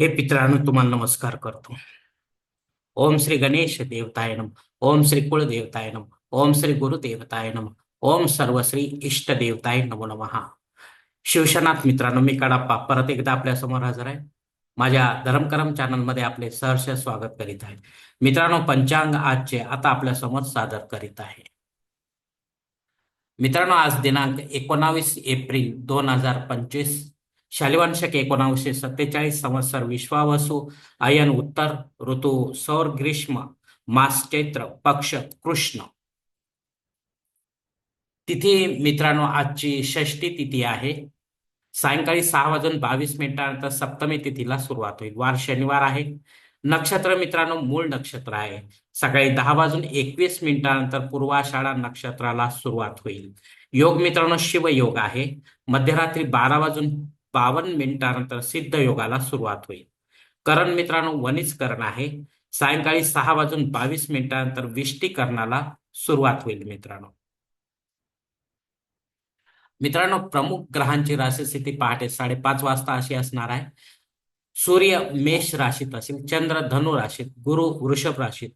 हे पित्रांनो तुम्हाला नमस्कार करतो. ओम श्री गणेश देवताय नम ओम श्री कुळ नम ओम श्री गुरुदेवताय नम ओम सर्व श्री इष्ट देवताय नमो नमः. शिवशनाथ मित्रांनो मी कडाप्पा परत एकदा आपल्यासमोर हजर आहे. माझ्या धर्मकरम चॅनलमध्ये आपले सहर्ष स्वागत करीत आहे. मित्रांनो पंचांग आजचे आता आपल्यासमोर सादर करीत आहे. मित्रांनो आज दिनांक एकोणावीस एप्रिल दोन हजार पंचवीस शालिवांशक एकोणावीसशे सत्तेचाळीस संवत्सर विश्वावसु अयन उत्तर ऋतू सौर ग्रीष्म मास चैत्र पक्ष कृष्ण. तिथी मित्रांनो आजची षष्टी तिथी आहे. सायंकाळी सहा वाजून बावीस मिनिटानंतर सप्तमी तिथीला सुरुवात होईल. वार शनिवार आहे. नक्षत्र मित्रांनो मूळ नक्षत्र आहे. सकाळी दहा वाजून एकवीस मिनिटानंतर पूर्वाषाढा नक्षत्राला सुरुवात होईल. योग मित्रांनो शिवयोग आहे. मध्यरात्री बारा वाजून बावन्न मिनिटानंतर सिद्ध योगाला सुरुवात होईल. करण मित्रांनो वनिज करण आहे. सायंकाळी सहा वाजून बावीस मिनिटानंतर विष्टीकरणाला सुरुवात होईल मित्रांनो. मित्रांनो प्रमुख ग्रहांची राशी स्थिती पहाटे साडेपाच वाजता अशी असणार आहे. सूर्य मेष राशीत असेल चंद्र धनु राशीत गुरु वृषभ राशीत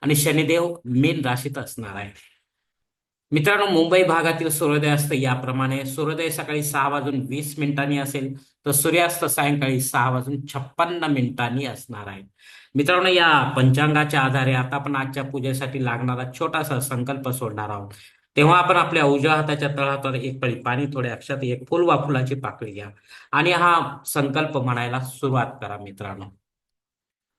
आणि शनिदेव मीन राशीत असणार आहे. मित्रांनो मुंबई भागातील सूर्योदय असतं याप्रमाणे सूर्योदय सकाळी सहा वाजून वीस मिनिटांनी असेल तर सूर्यास्त सायंकाळी सहा वाजून छप्पन्न मिनिटांनी असणार आहे. मित्रांनो या पंचांगाच्या आधारे आता आपण आजच्या पूजेसाठी लागणारा छोटासा संकल्प सोडणार आहोत. तेव्हा आपण आपल्या उजव्या हाताच्या तळहातावर एक पळी पाणी थोडे अक्षात एक फुल वा फुलाची पाकळी घ्या. आणि हा संकल्प म्हणायला सुरुवात करा मित्रांनो.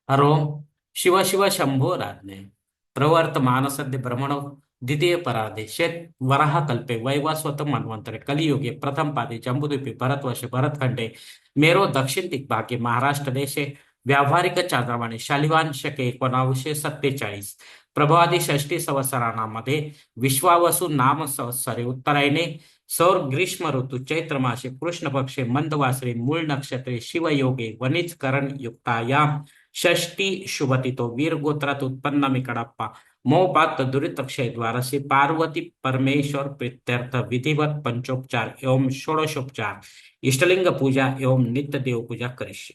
हरो शिव शिव शंभो राधने प्रवर्त मानसद्य ब्रह्मणो. द्वितीय पराधे शेत वराह कल्पे वैवास्वत मन्वंतरे कलियुगे प्रथम पादे जम्बुद्वीपे भरतवर्षे भरतखंडे मेरो दक्षिण दिग्भागे महाराष्ट्र देशे व्यावहारिक चांद्रमाने शालिवान शके एकोणावीसशे सत्तेचाळीस प्रभावादी षष्टी संवत्सरामध्ये विश्वावसू नाम संवत्सरे उत्तरायणे सौर ग्रीष्म ऋतू चैत्र मासे कृष्ण पक्षे मंदवासरे मूळ नक्षत्रे शिवयोगे वनिज करण युक्तायाम षष्टी शुभतितो वीर गोत्रात उत्पन्न मिकडाप्पा मोपात दुरितक्षय द्वारसी पार्वती परमेश्वर प्रित्यर्थ विधिवत पंचोपचार एवं षोडशोपचार इष्टलिंग पूजा एवं नित्य देव पूजा करिष्य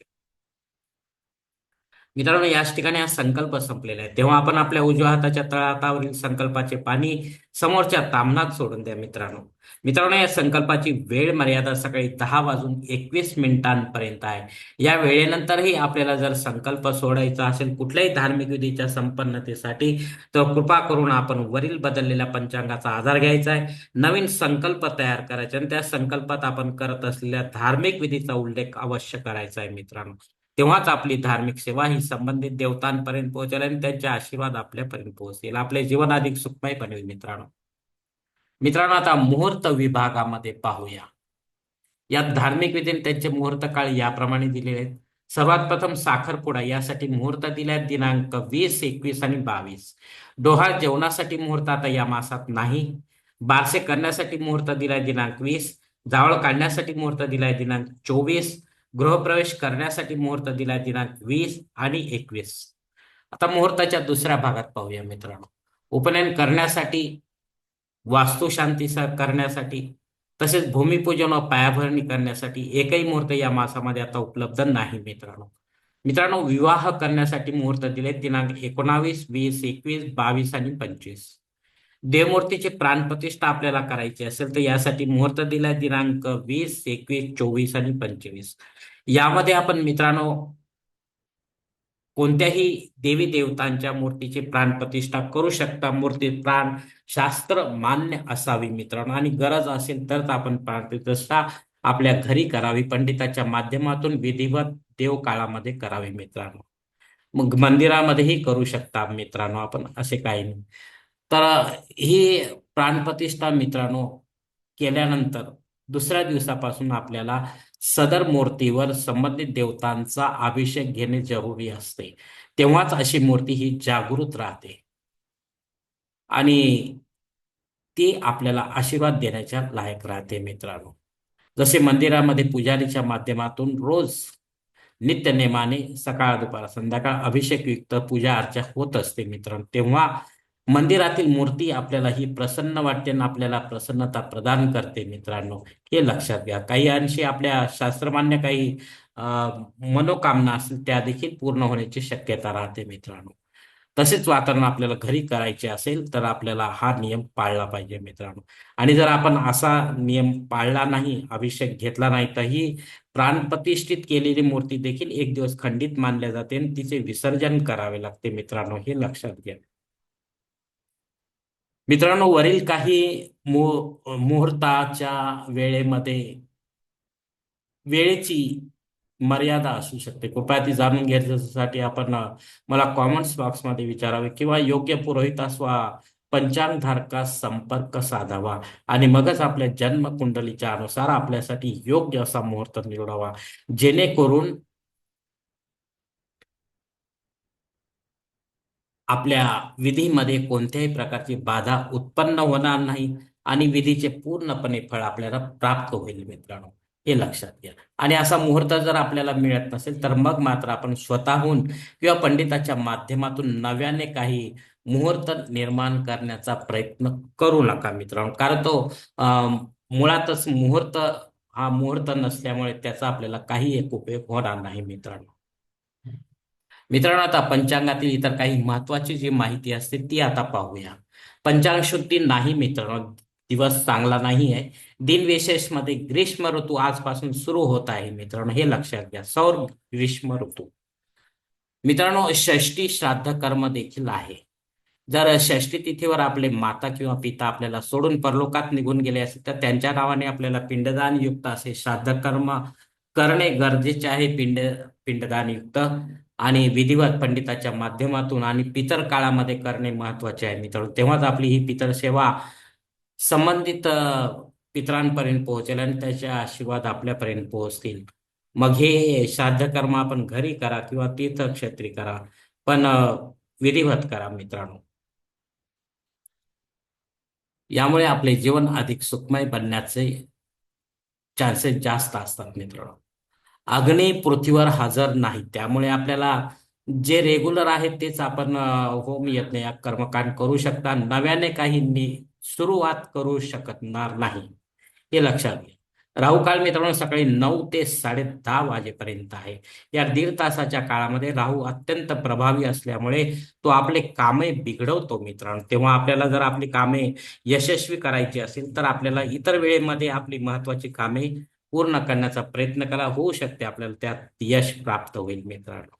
मित्रांनो याच ठिकाणी हा संकल्प संपलेला आहे. तेव्हा आपण आपल्या उजव्या हाताच्या तळहातावरील संकल्पाचे पाणी समोरच्या तामनात सोडून द्या मित्रांनो. मित्रांनो या संकल्पाची वेळ मर्यादा सकाळी दहा वाजून एकवीस मिनिटांपर्यंत आहे. या वेळेनंतरही आपल्याला जर संकल्प सोडायचा असेल कुठल्याही धार्मिक विधीच्या संपन्नतेसाठी तर कृपा करून आपण वरील बदललेल्या पंचांगाचा आधार घ्यायचा आहे. नवीन संकल्प तयार करायचे आणि त्या संकल्पात आपण करत असलेल्या धार्मिक विधीचा उल्लेख अवश्य करायचा आहे मित्रांनो. तेव्हाच आपली धार्मिक सेवा ही संबंधित देवतांपर्यंत पोहोचेल आणि त्यांचे आशीर्वाद आपल्यापर्यंत पोहोचतील. आपले जीवन अधिक सुखमय बनेल मित्रांनो. मित्रांनो आता मुहूर्त विभागामध्ये पाहूया. यात धार्मिक विधीने त्यांचे मुहूर्त काळ याप्रमाणे दिलेले आहेत. सर्वात प्रथम साखरपुडा यासाठी मुहूर्त दिला दिनांक वीस एकवीस आणि बावीस. डोहाळ जेवणासाठी मुहूर्त आता या मासात नाही. बारसे करण्यासाठी मुहूर्त दिलाय दिनांक वीस. जावळ काढण्यासाठी मुहूर्त दिलाय दिनांक चोवीस. गृहप्रवेश करण्यासाठी मुहूर्त दिलाय दिनांक वीस आणि एकवीस. आता मुहूर्ताच्या दुसऱ्या भागात पाहूया मित्रांनो. उपनयन करण्यासाठी वास्तुशांती करण्यासाठी तसेच भूमिपूजन व पायाभरणी करण्यासाठी एकही मुहूर्त या मासामध्ये आता उपलब्ध नाही मित्रांनो. मित्रांनो विवाह करण्यासाठी मुहूर्त दिले दिनांक एकोणावीस वीस एकवीस बावीस आणि पंचवीस. देवमूर्तीची प्राणप्रतिष्ठा आपल्याला करायची असेल तर यासाठी मुहूर्त दिलाय दिनांक वीस एकवीस चोवीस आणि पंचवीस. यामध्ये आपण मित्रांनो कोणत्याही देवी देवतांच्या मूर्तीची प्राणप्रतिष्ठा करू शकता. मूर्ती प्राण शास्त्र मान्य असावी मित्रांनो. आणि गरज असेल तरच आपण प्राणप्रतिष्ठा आपल्या घरी करावी. पंडिताच्या माध्यमातून विधिवत देव काळामध्ये करावी मित्रांनो. मग मंदिरामध्येही करू शकता मित्रांनो आपण असे काही नाही. तर ही प्राणप्रतिष्ठा मित्रांनो केल्यानंतर दुसऱ्या दिवसापासून आपल्याला सदर मूर्तीवर संबंधित देवतांचा अभिषेक घेणे जरुरी असते. तेव्हाच अशी मूर्ती ही जागृत राहते. आणि ती आपल्याला आशीर्वाद देण्याच्या लायक राहते मित्रांनो. जसे मंदिरामध्ये पुजारीच्या माध्यमातून रोज नित्य नेमाने सकाळ दुपार संध्याकाळ अभिषेकयुक्त पूजा अर्चा होत असते मित्रांनो तेव्हा मंदिरातील मूर्ती आपल्याला ही प्रसन्न वाटते आणि आपल्याला प्रसन्नता प्रदान करते मित्रांनो. हे लक्षात घ्या. काही अंशी आपल्या शास्त्रमान्य काही मनोकामना असतील त्या देखील पूर्ण होण्याची शक्यता राहते मित्रांनो. तसेच वातावरण आपल्याला घरी करायचे असेल तर आपल्याला हा नियम पाळला पाहिजे मित्रांनो. आणि जर आपण असा नियम पाळला नाही अभिषेक घेतला नाही तर ही प्राणप्रतिष्ठित केलेली मूर्ती देखील एक दिवस खंडित मानल्या जाते आणि तिचे विसर्जन करावे लागते मित्रांनो. हे लक्षात घ्या. मित्रांनो वरील काही मुहूर्ताच्या वेळेमध्ये वेळेची मर्यादा असू शकते. कृपया ती जाणून घेण्यासाठी आपण मला कॉमेंट्स बॉक्समध्ये विचारावे किंवा योग्य पुरोहितास वा पंचांगधारकास संपर्क साधावा आणि मगच आपल्या जन्म कुंडलीच्या अनुसार आपल्यासाठी योग्य असा मुहूर्त निवडावा. जेणेकरून आपल्या विधीमध्ये कोणत्याही प्रकारची बाधा उत्पन्न होणार नाही आणि विधीचे पूर्णपणे फळ आपल्याला प्राप्त होईल मित्रांनो हे लक्षात घ्या. आणि असा मुहूर्त जर आपल्याला मिळत नसेल तर मग मात्र आपण स्वतःहून किंवा पंडिताच्या माध्यमातून नव्याने काही मुहूर्त निर्माण करण्याचा प्रयत्न करू नका मित्रांनो. कारण तो मुळातच मुहूर्त हा मुहूर्त नसल्यामुळे त्याचा आपल्याला काही एक उपयोग होणार नाही मित्रांनो. मित्रांनो आता पंचांगातील इतर काही महत्वाची जी माहिती असते ती आता पाहूया. पंचांग शुद्धी नाही मित्रांनो दिवस चांगला नाही आहे. दिनविशेषमध्ये ग्रीष्म ऋतू आजपासून सुरू होत आहे मित्रांनो हे लक्षात घ्या. सौर ग्रीष्म ऋतू. मित्रांनो षष्टी श्राद्ध कर्म देखील आहे. जर षष्टी तिथीवर आपले माता किंवा पिता आपल्याला सोडून परलोकात निघून गेले असेल तर त्यांच्या नावाने आपल्याला पिंडदान युक्त असे श्राद्ध कर्म करणे गरजेचे आहे पिंड पिंडदान युक्त आणि विधिवत पंडिताच्या माध्यमातून आणि पितर काळामध्ये करणे महत्त्वाचे आहे मित्रांनो. तेव्हाच आपली ही पितर सेवा संबंधित पितरांपर्यंत पोहोचेल आणि त्याच्या आशीर्वाद आपल्यापर्यंत पोहोचतील. मग हे श्राद्ध कर्म आपण घरी करा किंवा तीर्थक्षेत्री करा पण विधिवत करा मित्रांनो. यामुळे आपले जीवन अधिक सुखमय बनण्याचे चान्सेस जास्त असतात मित्रांनो अग्नी पृथ्वीवर हजर नाही. त्यामुळे आपल्याला जे रेग्युलर आहेत तेच आपण होम यज्ञ या कर्मकांड करू शकता. नव्याने काही सुरुवात करू शकणार नाही. हे लक्षात घ्या. राहू काळ मित्रांनो सकाळी नऊ ते साडे दहा वाजेपर्यंत आहे. या दीड तासाच्या काळामध्ये राहू अत्यंत प्रभावी असल्यामुळे तो आपले कामे बिघडवतो मित्रांनो. तेव्हा आपल्याला जर आपली कामे यशस्वी करायची असेल तर आपल्याला इतर वेळेमध्ये आपली महत्वाची कामे पूर्ण करण्याचा प्रयत्न करा. होऊ शकते आपल्याला त्यात यश प्राप्त होईल मित्रांनो.